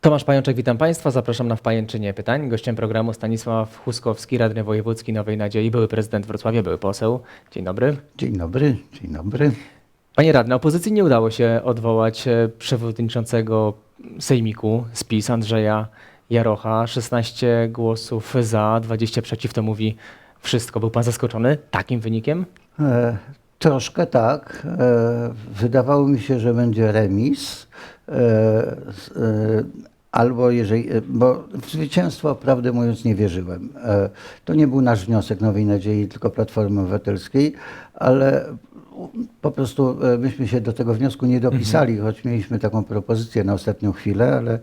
Tomasz Pajączek, witam Państwa. Zapraszam na wpajęczynie pytań. Gościem programu Stanisław Huskowski, radny wojewódzki Nowej Nadziei, były prezydent Wrocławia, były poseł. Dzień dobry. Dzień dobry, dzień dobry. Panie radny, opozycji nie udało się odwołać e, przewodniczącego Sejmiku z PiS Andrzeja Jarocha. 16 głosów za, 20 przeciw, to mówi wszystko. Był Pan zaskoczony takim wynikiem? E, troszkę tak. E, wydawało mi się, że będzie remis. E, e, albo jeżeli, bo w zwycięstwo, prawdę mówiąc, nie wierzyłem. To nie był nasz wniosek Nowej Nadziei, tylko Platformy Obywatelskiej, ale po prostu e, myśmy się do tego wniosku nie dopisali, choć mieliśmy taką propozycję na ostatnią chwilę, ale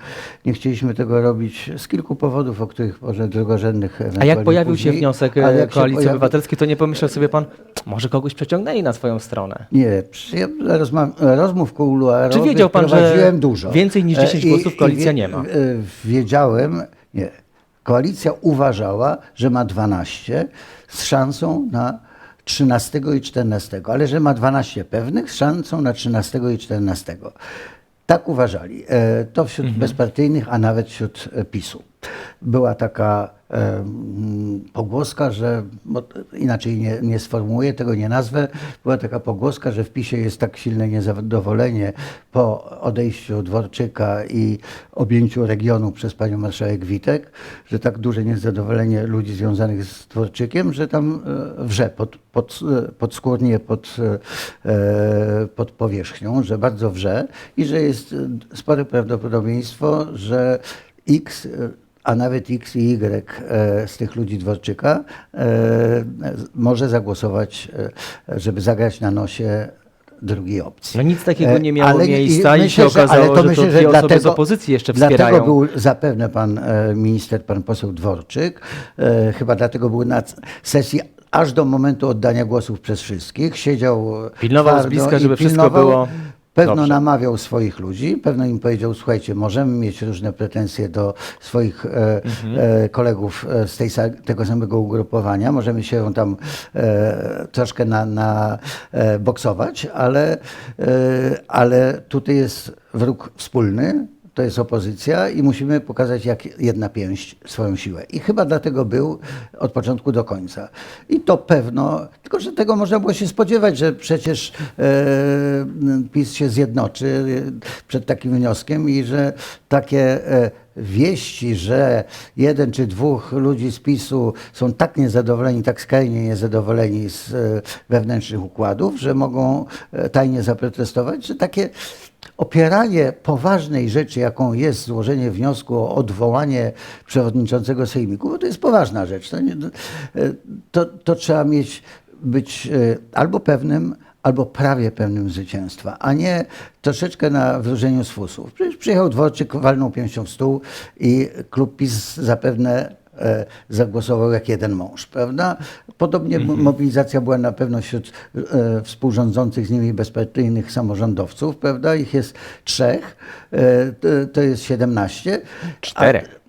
nie chcieliśmy tego robić z kilku powodów, o których może drugorzędnych A jak pojawił się później. wniosek e, się Koalicji pojawi- Obywatelskiej, to nie pomyślał sobie Pan, może kogoś przeciągnęli na swoją stronę? Nie, ja rozma- rozmów kuluarowych Czy wiedział pan, że dużo. więcej niż 10 E, głosów koalicja nie ma? Wiedziałem, nie. Koalicja uważała, że ma 12 z szansą na 13 i 14, ale że ma 12 pewnych z szansą na 13 i 14. Tak uważali. E, To wśród Mhm. bezpartyjnych, a nawet wśród e, PiSu. Była taka pogłoska, że, inaczej nie, nie sformułuję tego, nie nazwę, była taka pogłoska, że w PiSie jest tak silne niezadowolenie po odejściu Dworczyka i objęciu regionu przez panią marszałek Witek, że tak duże niezadowolenie ludzi związanych z Dworczykiem, że tam e, wrze pod, pod, e, pod, e, pod powierzchnią, że bardzo wrze i że jest spore prawdopodobieństwo, że X, a nawet X i Y e, z tych ludzi Dworczyka e, może zagłosować, e, żeby zagrać na nosie drugiej opcji. No nic takiego nie miało ale miejsca i myślę, się że- ale okazało, że to myślę, dwie osoby z opozycji jeszcze Dlatego wspierają. był zapewne pan minister, pan poseł Dworczyk, chyba dlatego był na sesji aż do momentu oddania głosów przez wszystkich. Siedział Pilnował z bliska, i żeby wszystko było Pewno dobrze. namawiał swoich ludzi, pewno im powiedział, słuchajcie, możemy mieć różne pretensje do swoich e, Mhm. e, kolegów e, z tej, tego samego ugrupowania, możemy się tam e, troszkę na, na e, boksować, ale, e, ale tutaj jest wróg wspólny, to jest opozycja i musimy pokazać jak jedna pięść swoją siłę. I chyba dlatego był od początku do końca. I to pewno, tylko że tego można było się spodziewać, że przecież e, PiS się zjednoczy przed takim wnioskiem i że takie e, wieści, że jeden czy dwóch ludzi z PiSu są tak niezadowoleni, tak skrajnie niezadowoleni z e, wewnętrznych układów, że mogą e, tajnie zaprotestować, że takie opieranie poważnej rzeczy, jaką jest złożenie wniosku o odwołanie przewodniczącego Sejmiku, bo to jest poważna rzecz. To, nie, e, to, to trzeba mieć, być albo pewnym, albo prawie pewnym zwycięstwa, a nie troszeczkę na wróżeniu z fusów. Przecież przyjechał Dworczyk, walnął pięścią w stół i klub PiS zapewne e, zagłosował jak jeden mąż, prawda? Podobnie mo- mobilizacja była na pewno wśród e, współrządzących z nimi bezpartyjnych samorządowców, prawda? Ich jest trzech, e, to, to jest 17. Czterech.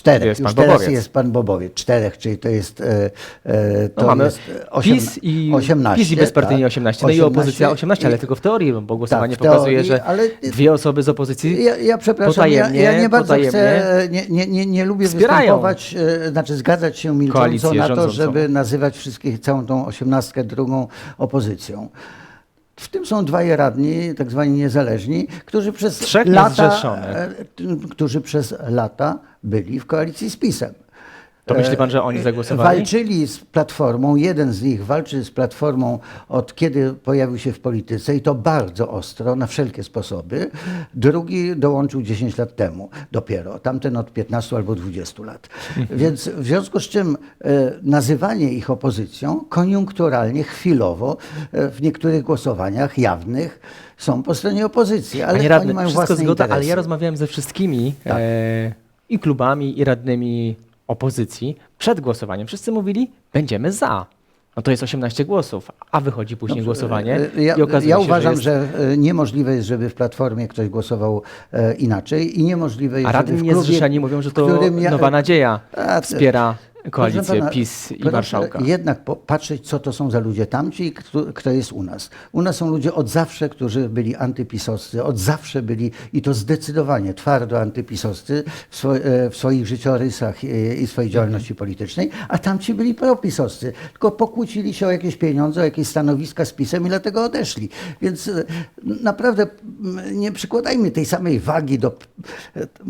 Czterech, Jest już pan teraz Bobowiec. jest pan Bobowiec, czterech, czyli to jest, e, e, to No mamy jest osiem- PiS i, 18, PiS i bezpartyjni tak. 18, no i opozycja 18, ale tylko w teorii, bo głosowanie Tak, teorii, pokazuje, że ale- dwie osoby z opozycji Ja, ja przepraszam, ja, potajemnie, ja nie bardzo chcę, nie, nie, nie, nie lubię wspierają występować, e, znaczy zgadzać się milcząco koalicję na to, rządzącą. żeby nazywać wszystkich, całą tą osiemnastkę drugą opozycją. W tym są dwaj radni, tak zwani niezależni, którzy przez Trzech lata, e, którzy przez lata byli w koalicji z PiSem. To myśli pan, że oni zagłosowali? Walczyli z Platformą, jeden z nich walczy z Platformą od kiedy pojawił się w polityce i to bardzo ostro, na wszelkie sposoby. Drugi dołączył 10 lat temu dopiero, tamten od 15 albo 20 lat. Więc w związku z czym e, nazywanie ich opozycją koniunkturalnie, chwilowo e, w niektórych głosowaniach jawnych są po stronie opozycji, ale Panie oni radny, mają wszystko własne zgoda, ale interesy. ja rozmawiałem ze wszystkimi Tak. e, i klubami, i radnymi opozycji przed głosowaniem. Wszyscy mówili, będziemy za. No to jest 18 głosów, a wychodzi później głosowanie E, Ja, i okazuje ja się, uważam, że, że, jest, e, niemożliwe jest, żeby w Platformie ktoś głosował e, inaczej i niemożliwe jest, A radni żeby w klubie, niezrzeszeni mówią, że to którym ja- nowa nadzieja A, wspiera koalicję pana, PiS i marszałka. Jednak popatrzeć, co to są za ludzie tamci i kto, kto jest u nas. U nas są ludzie od zawsze, którzy byli antypisowscy, od zawsze byli i to zdecydowanie twardo antypisowscy w, swo, e, w swoich życiorysach i, i swojej działalności politycznej, a tamci byli propisowscy. Tylko pokłócili się o jakieś pieniądze, o jakieś stanowiska z PiSem i dlatego odeszli. Więc e, naprawdę nie przykładajmy tej samej wagi do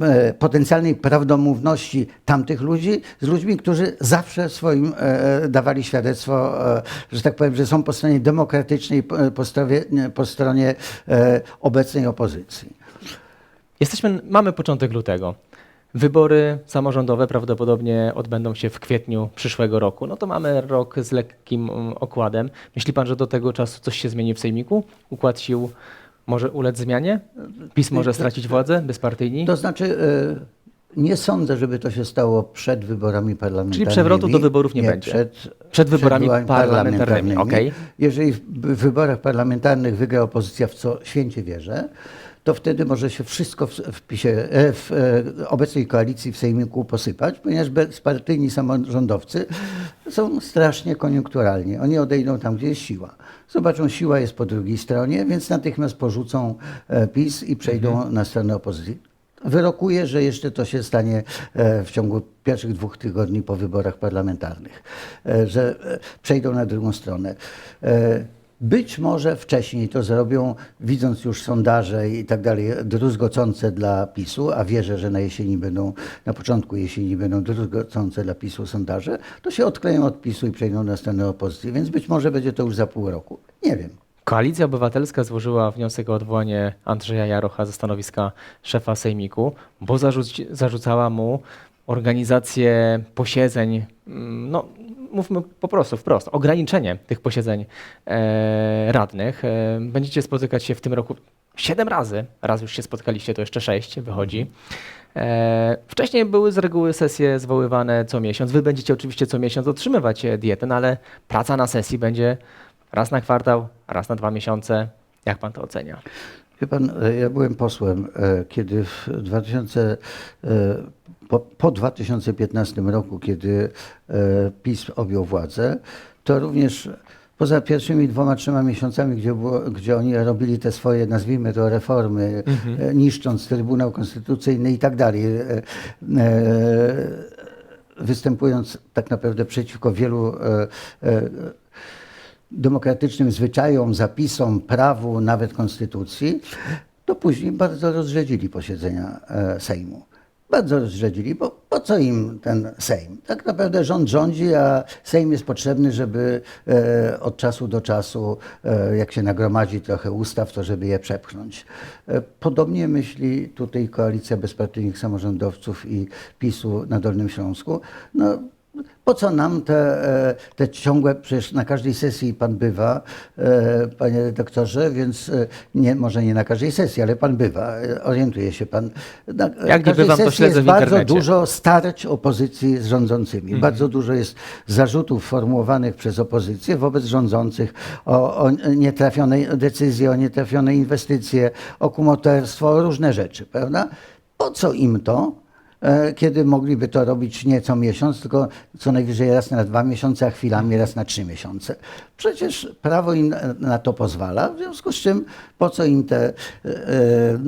e, potencjalnej prawdomówności tamtych ludzi z ludźmi, którzy zawsze swoim e, dawali świadectwo, e, że tak powiem, że są po stronie demokratycznej, po, stronie, po stronie e, obecnej opozycji. Jesteśmy, mamy początek lutego. Wybory samorządowe prawdopodobnie odbędą się w kwietniu przyszłego roku. No to mamy rok z lekkim mm, okładem. Myśli pan, że do tego czasu coś się zmieni w Sejmiku? Układ sił może ulec zmianie? PiS może stracić władzę bezpartyjni? To znaczy, e, nie sądzę, żeby to się stało przed wyborami parlamentarnymi. Czyli przewrotu do wyborów nie będzie? Przed, Przed wyborami parlamentarnymi, okej. Jeżeli w wyborach parlamentarnych wygra opozycja, w co święcie wierzę, to wtedy może się wszystko w, w, PiSie, e, w e, obecnej koalicji w Sejmiku posypać, ponieważ bezpartyjni samorządowcy są strasznie koniunkturalni. Oni odejdą tam, gdzie jest siła. Zobaczą, siła jest po drugiej stronie, więc natychmiast porzucą e, PiS i przejdą na stronę opozycji. Wyrokuję, że jeszcze to się stanie e, w ciągu pierwszych dwóch tygodni po wyborach parlamentarnych, e, że e, przejdą na drugą stronę. Być może wcześniej to zrobią, widząc już sondaże i tak dalej, druzgocące dla PiSu, a wierzę, że na jesieni będą, na początku jesieni będą druzgocące dla PiSu sondaże, to się odkleją od PiSu i przejdą na stronę opozycji, więc być może będzie to już za pół roku. Nie wiem. Koalicja Obywatelska złożyła wniosek o odwołanie Andrzeja Jarocha ze stanowiska szefa Sejmiku, bo zarzuci, zarzucała mu organizację posiedzeń, mm, no mówmy po prostu wprost, ograniczenie tych posiedzeń e, radnych. E, będziecie spotykać się w tym roku siedem razy, raz już się spotkaliście, to jeszcze sześć wychodzi. E, wcześniej były z reguły sesje zwoływane co miesiąc. Wy będziecie oczywiście co miesiąc otrzymywać e, dietę, no ale praca na sesji będzie raz na kwartał, raz na dwa miesiące. Jak pan to ocenia? Wie pan, e, ja byłem posłem, e, kiedy w 2000, e, po, po 2015 roku, kiedy PiS objął władzę, to również poza pierwszymi dwoma, trzema miesiącami, gdzie, było, gdzie oni robili te swoje, nazwijmy to, reformy, e, niszcząc Trybunał Konstytucyjny i tak dalej, występując tak naprawdę przeciwko wielu demokratycznym zwyczajom, zapisom, prawu, nawet konstytucji, to później bardzo rozrzedzili posiedzenia e, Sejmu. Bardzo rozrzedzili, bo po co im ten Sejm? Tak naprawdę rząd rządzi, a Sejm jest potrzebny, żeby e, od czasu do czasu, e, jak się nagromadzi trochę ustaw, to żeby je przepchnąć. Podobnie myśli tutaj koalicja bezpartyjnych samorządowców i PiSu na Dolnym Śląsku. No, po co nam te, e, te ciągłe, przecież na każdej sesji pan bywa, e, panie doktorze, więc e, nie, może nie na każdej sesji, ale pan bywa, orientuje się pan. Na Jak nie każdej bywam, to śledzę jest w bardzo dużo starć opozycji z rządzącymi. Mhm. Bardzo dużo jest zarzutów formułowanych przez opozycję wobec rządzących o, o nietrafione decyzje, o nietrafione inwestycje, o kumoterstwo, o różne rzeczy, prawda? Po co im to? E, kiedy mogliby to robić nie co miesiąc, tylko co najwyżej raz na dwa miesiące, a chwilami raz na trzy miesiące. Przecież prawo im na to pozwala, w związku z czym po co im te, e,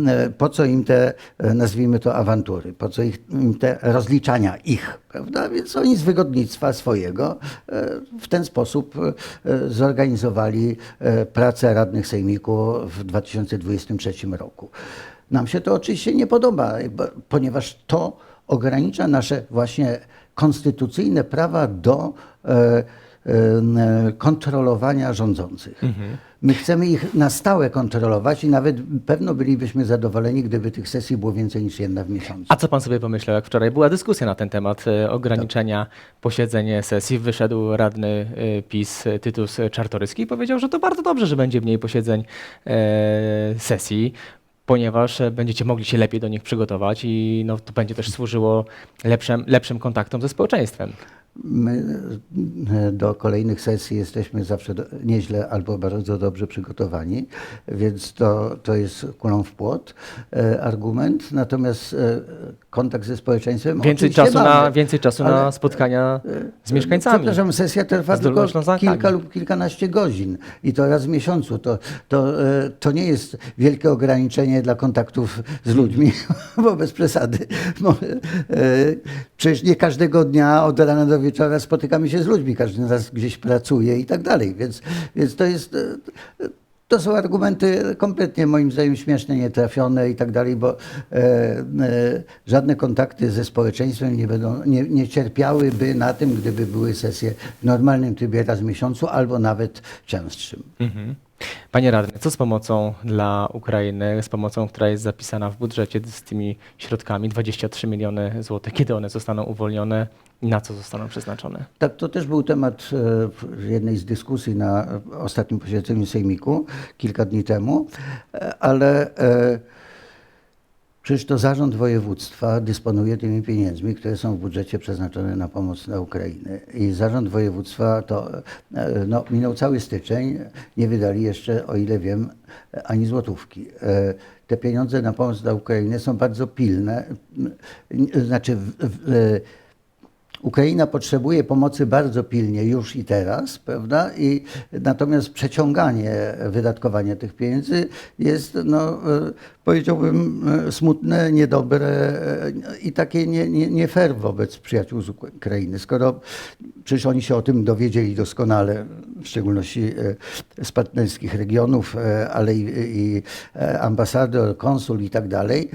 e, po co im te e, nazwijmy to awantury, po co ich, im te rozliczania ich, prawda? Więc oni z wygodnictwa swojego e, w ten sposób e, zorganizowali e, pracę radnych sejmiku w 2023 roku. Nam się to oczywiście nie podoba, ponieważ to ogranicza nasze właśnie konstytucyjne prawa do e, e, kontrolowania rządzących. My chcemy ich na stałe kontrolować i nawet pewno bylibyśmy zadowoleni, gdyby tych sesji było więcej niż jedna w miesiącu. A co pan sobie pomyślał, jak wczoraj była dyskusja na ten temat e, ograniczenia posiedzeń sesji? Wyszedł radny PiS Tytus Czartoryski i powiedział, że to bardzo dobrze, że będzie mniej posiedzeń sesji, ponieważ e, będziecie mogli się lepiej do nich przygotować i no, to będzie też służyło lepszym, lepszym kontaktom ze społeczeństwem. My e, do kolejnych sesji jesteśmy zawsze do, nieźle albo bardzo dobrze przygotowani, więc to, to jest kulą w płot e, argument. Natomiast e, kontakt ze społeczeństwem Więcej czasu, na, mamy. więcej czasu na Ale- spotkania z mieszkańcami. Przepraszam, sesja trwa tylko kilka lub kilkanaście godzin i to raz w miesiącu. To, to, e, to nie jest wielkie ograniczenie dla kontaktów z ludźmi, bo bez przesady. Bo, e, Przecież nie każdego dnia od rana do wieczora spotykamy się z ludźmi, każdy z nas gdzieś pracuje i tak dalej, więc, więc to jest... e, to są argumenty kompletnie moim zdaniem śmiesznie nietrafione i tak dalej, bo e, e, żadne kontakty ze społeczeństwem nie, będą, nie, nie cierpiałyby na tym, gdyby były sesje w normalnym trybie raz w miesiącu albo nawet częstszym. Mhm. Panie radny, co z pomocą dla Ukrainy, z pomocą, która jest zapisana w budżecie, z tymi środkami 23 miliony złotych, kiedy one zostaną uwolnione i na co zostaną przeznaczone? Tak, to też był temat e, w jednej z dyskusji na ostatnim posiedzeniu Sejmiku kilka dni temu, e, ale e, przecież to zarząd województwa dysponuje tymi pieniędzmi, które są w budżecie przeznaczone na pomoc dla Ukrainy. I zarząd województwa to e, no, minął cały styczeń, nie wydali jeszcze, o ile wiem, ani złotówki. E, Te pieniądze na pomoc dla Ukrainy są bardzo pilne. Znaczy, w, w, e, Ukraina potrzebuje pomocy bardzo pilnie już i teraz, prawda? I natomiast przeciąganie wydatkowania tych pieniędzy jest, no, e, powiedziałbym, e, smutne, niedobre e, i takie nie, nie, nie fair wobec przyjaciół z Ukrainy. Skoro przecież oni się o tym dowiedzieli doskonale, w szczególności z partnerskich regionów, ale i, i ambasador, konsul i tak dalej.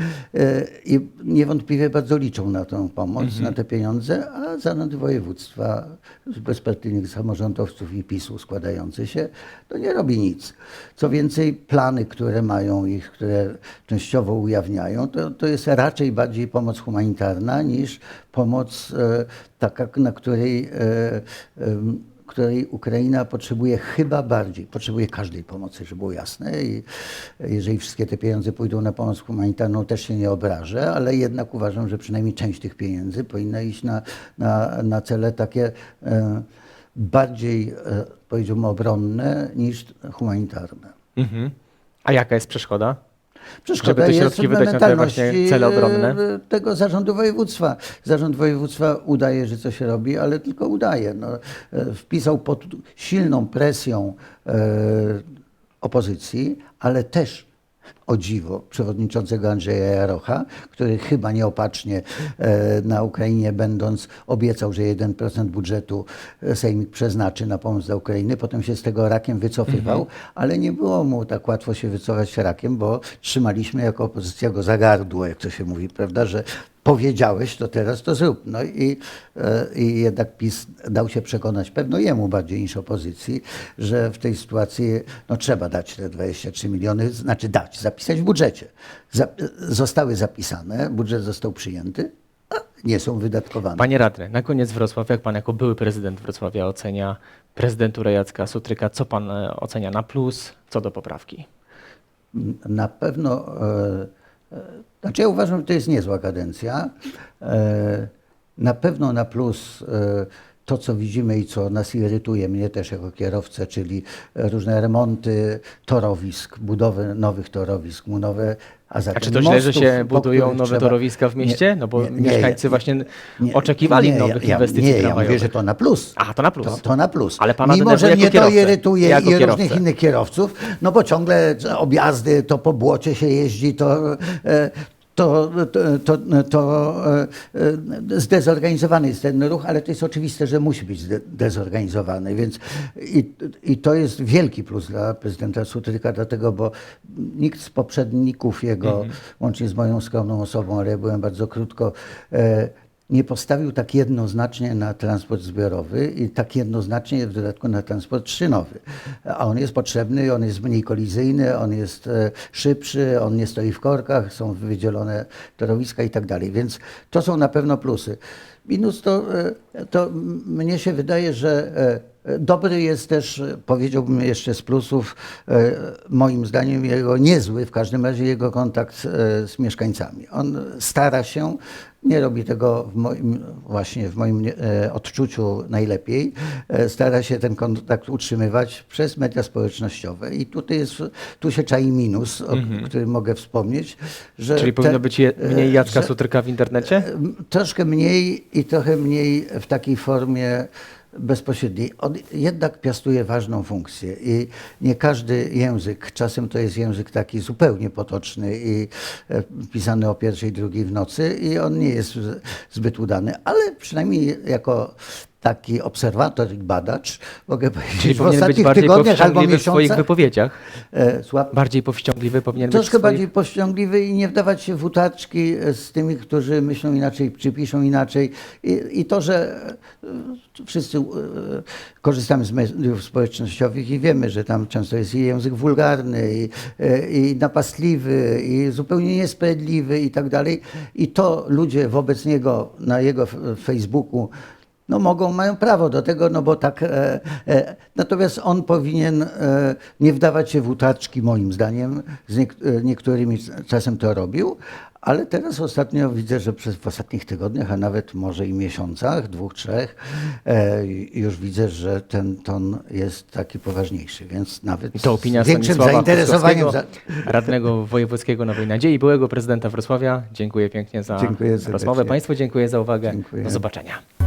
I niewątpliwie bardzo liczą na tę pomoc, na te pieniądze, a zarząd województwa z bezpartyjnych samorządowców i PiSu składający się, to nie robi nic. Co więcej, plany, które mają ich, które częściowo ujawniają, to, to jest raczej bardziej pomoc humanitarna niż pomoc e, taka, na której e, em, której Ukraina potrzebuje chyba bardziej, potrzebuje każdej pomocy, żeby było jasne. I jeżeli wszystkie te pieniądze pójdą na pomoc humanitarną, też się nie obrażę, ale jednak uważam, że przynajmniej część tych pieniędzy powinna iść na, na, na cele takie e, bardziej, e, powiedziałbym, obronne niż humanitarne. Mhm. A jaka jest przeszkoda? Przeszkoda Żeby te jest środki w wydać na te właśnie cele obronne? e, tego zarządu województwa. Zarząd województwa udaje, że coś robi, ale tylko udaje. No, e, wpisał pod silną presją e, opozycji, ale też o dziwo przewodniczącego Andrzeja Jarocha, który chyba nieopatrznie e, na Ukrainie będąc obiecał, że 1% budżetu e, Sejmik przeznaczy na pomoc dla Ukrainy, potem się z tego rakiem wycofywał, ale nie było mu tak łatwo się wycofać rakiem, bo trzymaliśmy jako opozycja go za gardło, jak to się mówi, prawda, że powiedziałeś, to teraz to zrób. No i, e, i jednak PiS dał się przekonać, pewno jemu bardziej niż opozycji, że w tej sytuacji no, trzeba dać te 23 miliony, znaczy dać, zapisać w budżecie. Za, zostały zapisane, budżet został przyjęty, a nie są wydatkowane. Panie radny, na koniec Wrocławia, jak pan jako były prezydent Wrocławia ocenia prezydenturę Jacka Sutryka, co pan e, ocenia na plus, co do poprawki? Na pewno, e, znaczy ja uważam, że to jest niezła kadencja. E, na pewno na plus e, to, co widzimy i co nas irytuje, mnie też jako kierowcę, czyli różne remonty torowisk, budowy nowych torowisk, nowe, a A czy to źle, że się budują nowe trzeba- torowiska w mieście? No bo nie, nie, mieszkańcy ja- właśnie nie, oczekiwali nie, nowych inwestycji Nie, ja mówię, że to na plus. A, to na plus. To, to na plus. Ale pana Mimo, że mnie to irytuje Jako i różnych kierowcę. innych kierowców, no bo ciągle objazdy, to po błocie się jeździ, to... to, to, to, to e, e, zdezorganizowany jest ten ruch, ale to jest oczywiste, że musi być zde- zdezorganizowany, więc i, i to jest wielki plus dla prezydenta Sutryka, dlatego, bo nikt z poprzedników jego, łącznie z moją skromną osobą, ale ja byłem bardzo krótko, e, nie postawił tak jednoznacznie na transport zbiorowy i tak jednoznacznie w dodatku na transport szynowy. A on jest potrzebny, on jest mniej kolizyjny, on jest e, szybszy, on nie stoi w korkach, są wydzielone torowiska i tak dalej. Więc to są na pewno plusy. Minus to, e, to mnie się wydaje, że e, dobry jest też, powiedziałbym jeszcze z plusów, moim zdaniem jego niezły, w każdym razie jego kontakt z mieszkańcami. On stara się, nie robi tego w moim, właśnie w moim e, odczuciu najlepiej. E, stara się ten kontakt utrzymywać przez media społecznościowe. I tutaj jest, tu się czai minus, o którym mogę wspomnieć, że Mhm. Czyli powinno te- być je, mniej Jacka że- Sutryka w internecie? Troszkę mniej i trochę mniej w takiej formie bezpośredniej. On jednak piastuje ważną funkcję i nie każdy język, czasem to jest język taki zupełnie potoczny i e, pisany o pierwszej, drugiej w nocy i on nie jest zbyt udany, ale przynajmniej jako taki obserwator i badacz mogę powiedzieć, Czyli w powinien być ostatnich bardziej tygodniach albo powściągliwy w swoich miesiącach wypowiedziach? e, słucham? Bardziej powściągliwy powinien być w Troszkę swoich... bardziej powściągliwy i nie wdawać się w utaczki z tymi, którzy myślą inaczej, czy piszą inaczej. I, i to, że e, wszyscy e, korzystamy z mediów społecznościowych i wiemy, że tam często jest i język wulgarny, i, e, i napastliwy, i zupełnie niesprawiedliwy i tak dalej. I to ludzie wobec niego na jego f- Facebooku no mogą, mają prawo do tego, no bo tak. E, e, natomiast on powinien e, nie wdawać się w utaczki, moim zdaniem, z niek- e, niektórymi czasem to robił, ale teraz ostatnio widzę, że przez w ostatnich tygodniach, a nawet może i miesiącach, dwóch, trzech, e, już widzę, że ten ton jest taki poważniejszy, więc nawet I to opinia z większym Stanisława zainteresowaniem. Za... Radnego wojewódzkiego Nowej Nadziei, byłego prezydenta Wrocławia. Dziękuję pięknie za Dziękuję rozmowę. Państwu dziękuję za uwagę. Dziękuję. Do zobaczenia.